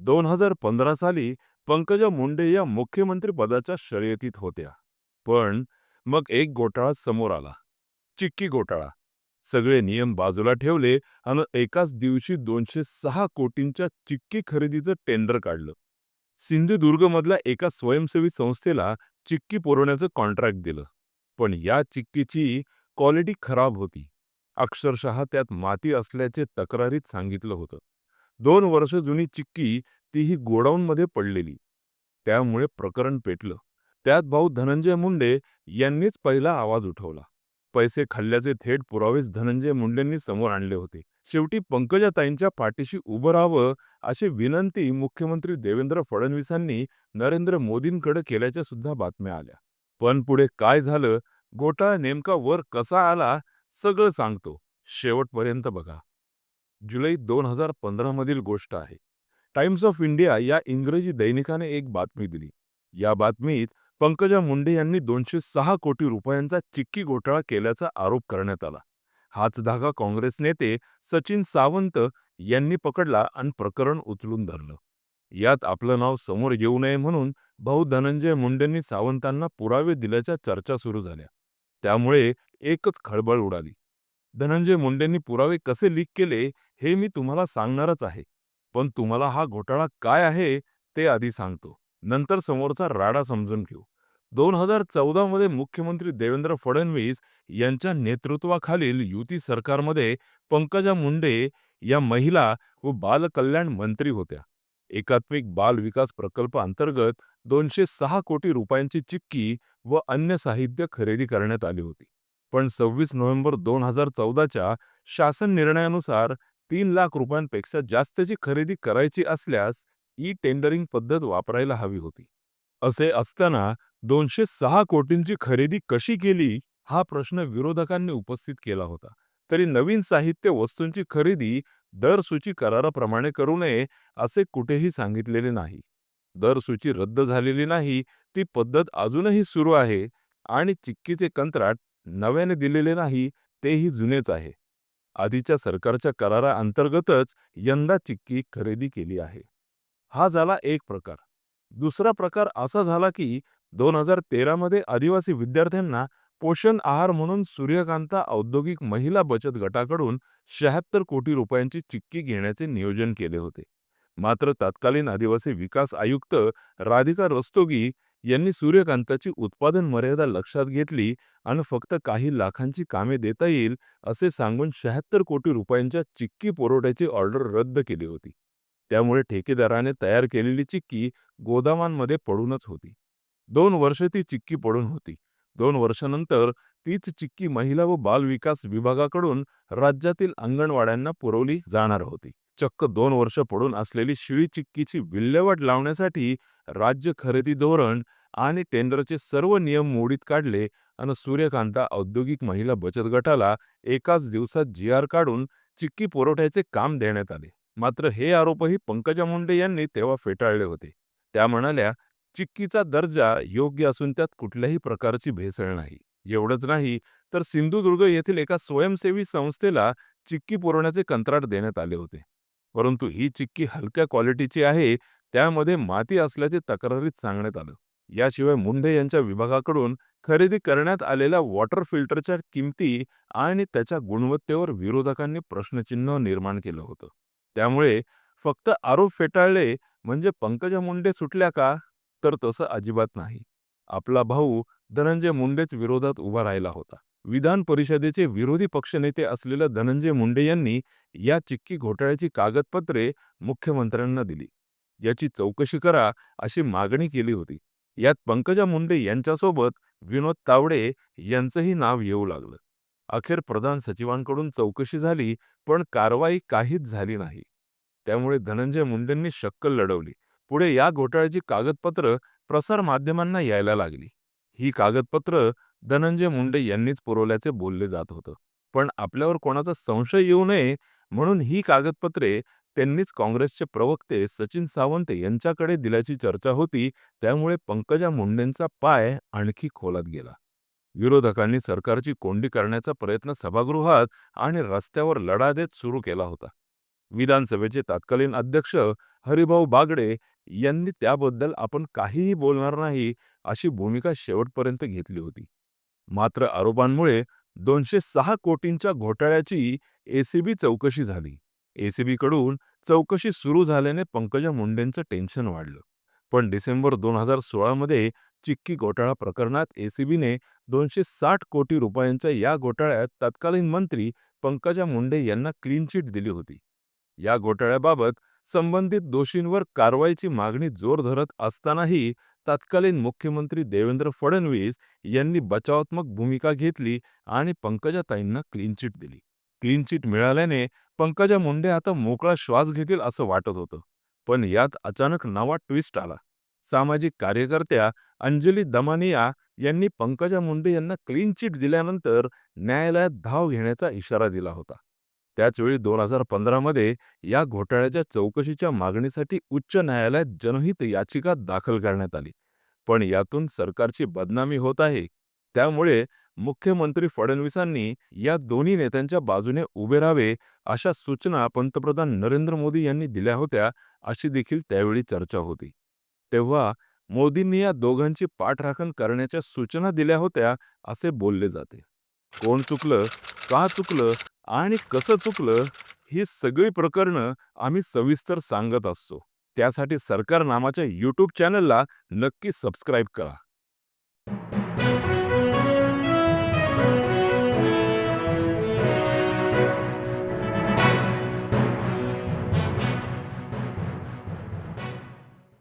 दोन हजार पंधरा साली पंकजा मुंडे या मुख्यमंत्रीपदाच्या शर्यतीत होत्या. पण मग एक घोटाळा समोर आला. चिक्की घोटाळा. सगळे नियम बाजूला ठेवले आणि एकाच दिवशी दोनशे सहा कोटींच्या चिक्की खरेदीचं टेंडर काढलं. सिंधुदुर्गमधल्या एका स्वयंसेवी संस्थेला चिक्की पुरवण्याचं कॉन्ट्रॅक्ट दिलं. पण या चिक्कीची क्वालिटी खराब होती. अक्षरशः त्यात माती असल्याचे तक्रारीत सांगितलं होतं. दोन वर्ष जुनी चिक्की तीही गोडाऊनमध्ये पडलेली. त्यामुळे प्रकरण पेटलं. त्यात भाऊ धनंजय मुंडे यांनीच पहिला आवाज उठवला. पैसे खाल्ल्याचे थेट पुरावेच धनंजय मुंडेंनी समोर आणले होते. शेवटी पंकजाताईंच्या पाठीशी उभं राहावं अशी विनंती मुख्यमंत्री देवेंद्र फडणवीसांनी नरेंद्र मोदींकडे केल्याच्या सुद्धा बातम्या आल्या. पण पुढे काय झालं? घोटाळा नेमका वर कसा आला? सगळं सांगतो. शेवटपर्यंत बघा. जुलै दोन हजार पंधरामधील गोष्ट आहे. टाइम्स ऑफ इंडिया या इंग्रजी दैनिकाने एक बातमी दिली. या बातमीत पंकजा मुंडे यांनी दोनशे सहा कोटी रुपयांचा चिक्की घोटाळा केल्याचा आरोप करण्यात आला. हाच धागा काँग्रेस नेते सचिन सावंत यांनी पकडला आणि प्रकरण उचलून धरलं. यात आपलं नाव समोर येऊ नये म्हणून भाऊ धनंजय मुंडेंनी सावंतांना पुरावे दिल्याच्या चर्चा सुरू झाल्या. त्यामुळे एकच खळबळ उडाली. धनंजय मुंडेंनी पुरावे कसे लीक केले हे मी तुम्हाला सांगणारच आहे. पण तुम्हाला हा घोटाळा काय आहे ते आधी सांगतो. नंतर समोरचा राडा समजून घेऊ. दोन हजार चौदामध्ये मुख्यमंत्री देवेंद्र फडणवीस यांच्या नेतृत्वाखालील युती सरकारमध्ये पंकजा मुंडे या महिला व बालकल्याण मंत्री होत्या. एकात्मिक बाल विकास प्रकल्प अंतर्गत दोनशे सहा कोटी रुपयांची चिक्की व अन्य साहित्य खरेदी करण्यात आली होती. पण सव्वीस नोव्हेंबर दोन हजार चौदाच्या शासन निर्णयानुसार तीन लाख रुपयांपेक्षा जास्तची खरेदी करायची असल्यास ई टेंडरिंग पद्धत वापरायला हवी होती. असे असताना दोनशे सहा कोटींची खरेदी कशी केली हा प्रश्न विरोधकांनी उपस्थित केला होता. तरी नवीन साहित्य वस्तूंची खरेदी दरसूची कराराप्रमाणे करू नये असे कुठेही सांगितलेले नाही. दरसूची रद्द झालेली नाही ती पद्धत अजूनही सुरू आहे आणि चिक्कीचे कंत्राट नव्याने दिलेले नाही तेही जुनेच आहे. आधीच्या सरकारच्या कराराअंतर्गतच यंदा चिक्की खरेदी केली आहे. हा झाला एक प्रकार. दुसरा प्रकार असा झाला की दोन हजार तेरामध्ये आदिवासी विद्यार्थ्यांना पोषण आहार म्हणून सूर्यकांता औद्योगिक महिला बचत गटाकडून शहात्तर कोटी रुपयांची चिक्की घेण्याचे नियोजन केले होते. मात्र तत्कालीन आदिवासी विकास आयुक्त राधिका रस्तोगी यांनी सूर्यकांताची उत्पादन मर्यादा लक्षात घेतली आणि फक्त काही लाखांची कामे देता येईल असे सांगून शहात्तर कोटी रुपयांच्या चिक्की पुरवठ्याची ऑर्डर रद्द केली होती. त्यामुळे ठेकेदाराने तयार केलेली चिक्की गोदामांमध्ये पडूनच होती. दोन वर्ष ती चिक्की पडून होती. दोन वर्षानंतर तीच चिक्की महिला व बाल विकास विभागाकडून राज्यातील अंगणवाड्यांना पुरवली जाणार होती. चक्क दोन वर्ष पडून असलेली शिळी चिक्कीची विल्हेवाट लावण्यासाठी राज्य खरेदी धोरण आणि टेंडरचे सर्व नियम मोडीत काढले आणि सूर्यकांता औद्योगिक महिला बचत गटाला एकाच दिवसात जी आर काढून चिक्की पुरवठ्याचे काम देण्यात आले. मात्र हे आरोपही पंकजा मुंडे यांनी तेव्हा फेटाळले होते. त्या म्हणाल्या चिक्कीचा दर्जा योग्य असून त्यात कुठल्याही प्रकारची भेसळ नाही. एवढंच नाही तर सिंधुदुर्ग येथील एका स्वयंसेवी संस्थेला चिक्की पुरवण्याचे कंत्राट देण्यात आले होते. परंतु ही चिक्की हलक्या क्वालिटीची आहे त्यामध्ये माती असल्याचे तक्रारीत सांगण्यात आलं. याशिवाय मुंडे यांच्या विभागाकडून खरेदी करण्यात आलेल्या वॉटर फिल्टरच्या किमती आणि त्याच्या गुणवत्तेवर विरोधकांनी प्रश्नचिन्ह निर्माण केलं होतं. त्यामुळे फक्त आरोप फेटाळले म्हणजे पंकजा मुंडे सुटल्या का? तर तसं अजिबात नाही. आपला भाऊ धनंजय मुंडेच विरोधात उभा राहिला होता. विधान परिषदेचे विरोधी पक्षनेते असलेल्या धनंजय मुंडे यांनी या चिक्की घोटाळ्याची कागदपत्रे मुख्यमंत्र्यांना दिली. याची चौकशी करा अशी मागणी केली होती. यात पंकजा मुंडे यांच्यासोबत विनोद तावडे यांचंही नाव येऊ लागलं. अखेर प्रधान सचिवांकडून चौकशी झाली पण कारवाई काहीच झाली नाही. त्यामुळे धनंजय मुंडेंनी शक्कल लढवली. पुढे या घोटाळ्याची कागदपत्र प्रसार माध्यमांना यायला लागली. ही कागदपत्र धनंजय मुंडे यांनीच पुरवल्याचे बोलले जात होतं. पण आपल्यावर कोणाचा संशय येऊ नये म्हणून ही कागदपत्रे त्यांनीच काँग्रेसचे प्रवक्ते सचिन सावंत यांच्याकडे दिल्याची चर्चा होती त्यामुळे पंकजा मुंडेंचा पाय आणखी खोलात गेला. विरोधकांनी सरकारची कोंडी करण्याचा प्रयत्न सभागृहात आणि रस्त्यावर लढा देत सुरू केला होता. विधानसभेचे तत्कालीन अध्यक्ष हरिभाऊ बागडे यांनी त्याबद्दल आपण काहीही बोलणार नाही अशी भूमिका शेवटपर्यंत घेतली होती. मात्र आरोपांमुळे दोनशे सहा कोटींच्या घोटाळ्याची एसीबी चौकशी झाली. एसीबीकडून चौकशी सुरू झाल्याने पंकजा मुंडेंचं टेन्शन वाढलं. पण डिसेंबर दोन हजार सोळामध्ये चिक्की घोटाळा प्रकरणात एसीबीने दोनशे साठ कोटी रुपयांच्या या घोटाळ्यात तत्कालीन मंत्री पंकजा मुंडे यांना क्लीन चिट दिली होती. या घोटाळ्याबाबत संबंधित दोषींवर कारवाईची मागणी जोर धरत असतानाही तत्कालीन मुख्यमंत्री देवेंद्र फडणवीस यांनी बचावात्मक भूमिका घेतली आणि पंकजाताईंना क्लीन चिट दिली. क्लीन चिट मिळाल्याने पंकजा मुंडे आता मोकळा श्वास घेतील असं वाटत होतं. पण यात अचानक नवा ट्विस्ट आला. सामाजिक कार्यकर्त्या अंजली दमानिया यांनी पंकजा मुंडे यांना क्लीन चिट दिल्यानंतर न्यायालयात धाव घेण्याचा इशारा दिला होता. त्याचवेळी दोन हजार पंधरामध्ये या घोटाळ्याच्या चौकशीच्या मागणीसाठी उच्च न्यायालयात जनहित याचिका दाखल करण्यात आली. पण यातून सरकारची बदनामी होत आहे. त्यामुळे मुख्यमंत्री फडणवीसांनी या दोन्ही नेत्यांच्या बाजूने उभे राहावे अशा सूचना पंतप्रधान नरेंद्र मोदी यांनी दिल्या होत्या अशी देखील त्यावेळी चर्चा होती. तेव्हा मोदींनी या दोघांची पाठराखण करण्याच्या सूचना दिल्या होत्या असे बोलले जाते. कोण चुकलं का चुकलं आणि कसं चुकलं ही सगळी प्रकरणं आम्ही सविस्तर सांगत असतो. त्यासाठी सरकार नामाच्या यूट्यूब चॅनलला नक्की सबस्क्राईब करा.